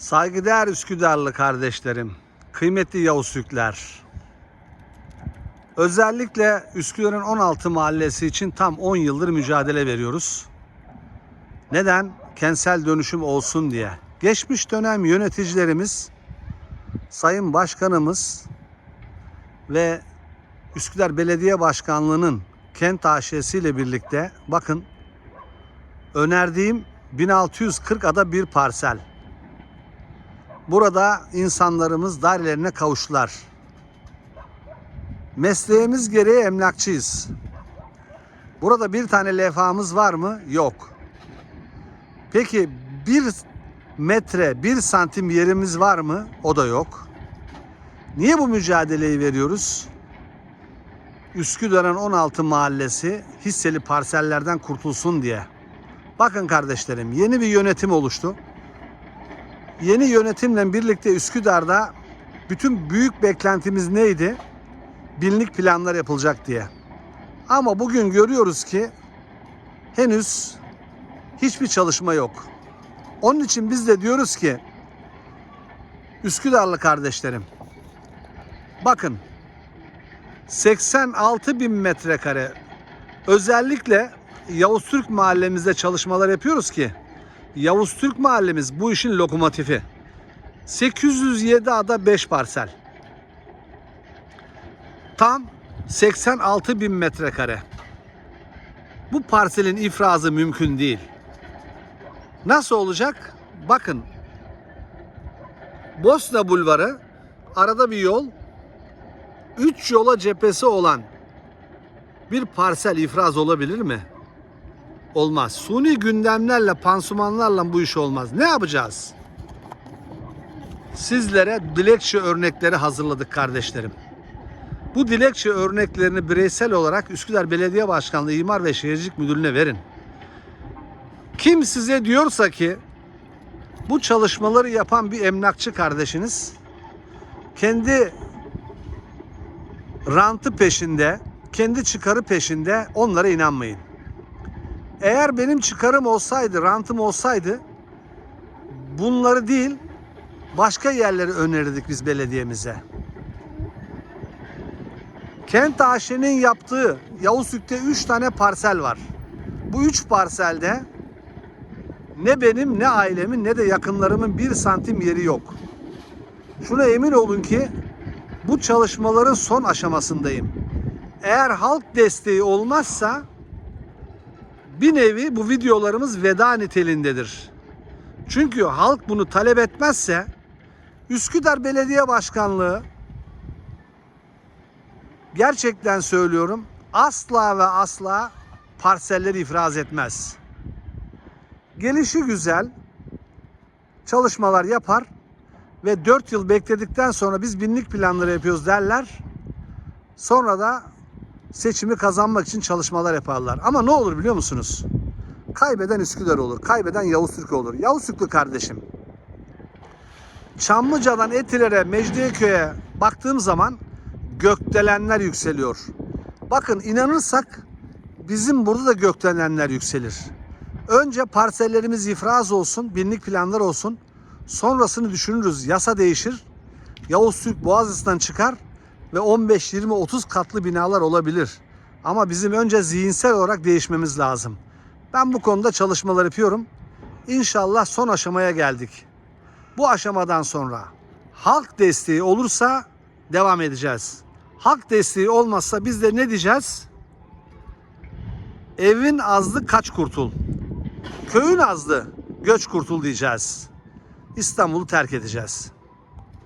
Saygıdeğer Üsküdarlı kardeşlerim, kıymetli Yavuz. Özellikle Üsküdar'ın 16 mahallesi için tam 10 yıldır mücadele veriyoruz. Neden? Kentsel dönüşüm olsun diye. Geçmiş dönem yöneticilerimiz, Sayın Başkanımız ve Üsküdar Belediye Başkanlığı'nın kent AŞ'si ile birlikte bakın önerdiğim 1640 ada bir parsel. Burada insanlarımız dairelerine kavuştular. Mesleğimiz gereği emlakçıyız. Burada bir tane levhamız var mı? Yok. Peki bir metre, bir santim yerimiz var mı? O da yok. Niye bu mücadeleyi veriyoruz? Üsküdar'ın 16 mahallesi hisseli parsellerden kurtulsun diye. Bakın kardeşlerim yeni bir yönetim oluştu. Yeni yönetimle birlikte Üsküdar'da bütün büyük beklentimiz neydi? Binlik planlar yapılacak diye. Ama bugün görüyoruz ki henüz hiçbir çalışma yok. Onun için biz de diyoruz ki Üsküdarlı kardeşlerim bakın 86 bin metrekare özellikle Yavuz Türk mahallemizde çalışmalar yapıyoruz ki Yavuz Türk mahallemiz bu işin lokomotifi. 807 ada 5 parsel. Tam 86 bin metrekare. Bu parselin ifrazı mümkün değil. Nasıl olacak? Bakın. Bosna Bulvarı arada bir yol 3 yola cephesi olan bir parsel ifraz olabilir mi? Olmaz. Suni gündemlerle, pansumanlarla bu iş olmaz. Ne yapacağız? Sizlere dilekçe örnekleri hazırladık kardeşlerim. Bu dilekçe örneklerini bireysel olarak Üsküdar Belediye Başkanlığı İmar ve Şehircilik Müdürlüğü'ne verin. Kim size diyorsa ki bu çalışmaları yapan bir emlakçı kardeşiniz kendi rantı peşinde, kendi çıkarı peşinde onlara inanmayın. Eğer benim çıkarım olsaydı, rantım olsaydı bunları değil başka yerleri önerirdik biz belediyemize. Kent AŞ'nin yaptığı Yavuzlük'te 3 tane parsel var. Bu 3 parselde ne benim ne ailemin ne de yakınlarımın bir santim yeri yok. Şuna emin olun ki bu çalışmaların son aşamasındayım. Eğer halk desteği olmazsa bir nevi bu videolarımız veda niteliğindedir. Çünkü halk bunu talep etmezse Üsküdar Belediye Başkanlığı gerçekten söylüyorum asla ve asla parselleri ifraz etmez. Gelişi güzel çalışmalar yapar ve 4 yıl bekledikten sonra biz binlik planları yapıyoruz derler. Sonra da seçimi kazanmak için çalışmalar yaparlar. Ama ne olur biliyor musunuz? Kaybeden Üsküdar olur. Kaybeden Yavuz Türk olur. Yavuz Türklü kardeşim. Çamlıca'dan Etiler'e, Mecidiyeköy'e baktığım zaman gökdelenler yükseliyor. Bakın inanırsak bizim burada da gökdelenler yükselir. Önce parsellerimiz ifraz olsun, binlik planlar olsun. Sonrasını düşünürüz. Yasa değişir. Yavuz Türk Boğaziçi'nden çıkar ve 15, 20, 30 katlı binalar olabilir. Ama bizim önce zihinsel olarak değişmemiz lazım. Ben bu konuda çalışmalar yapıyorum. İnşallah son aşamaya geldik. Bu aşamadan sonra halk desteği olursa devam edeceğiz. Halk desteği olmazsa biz de ne diyeceğiz? Evin azdı kaç kurtul. Köyün azdı göç kurtul diyeceğiz. İstanbul'u terk edeceğiz.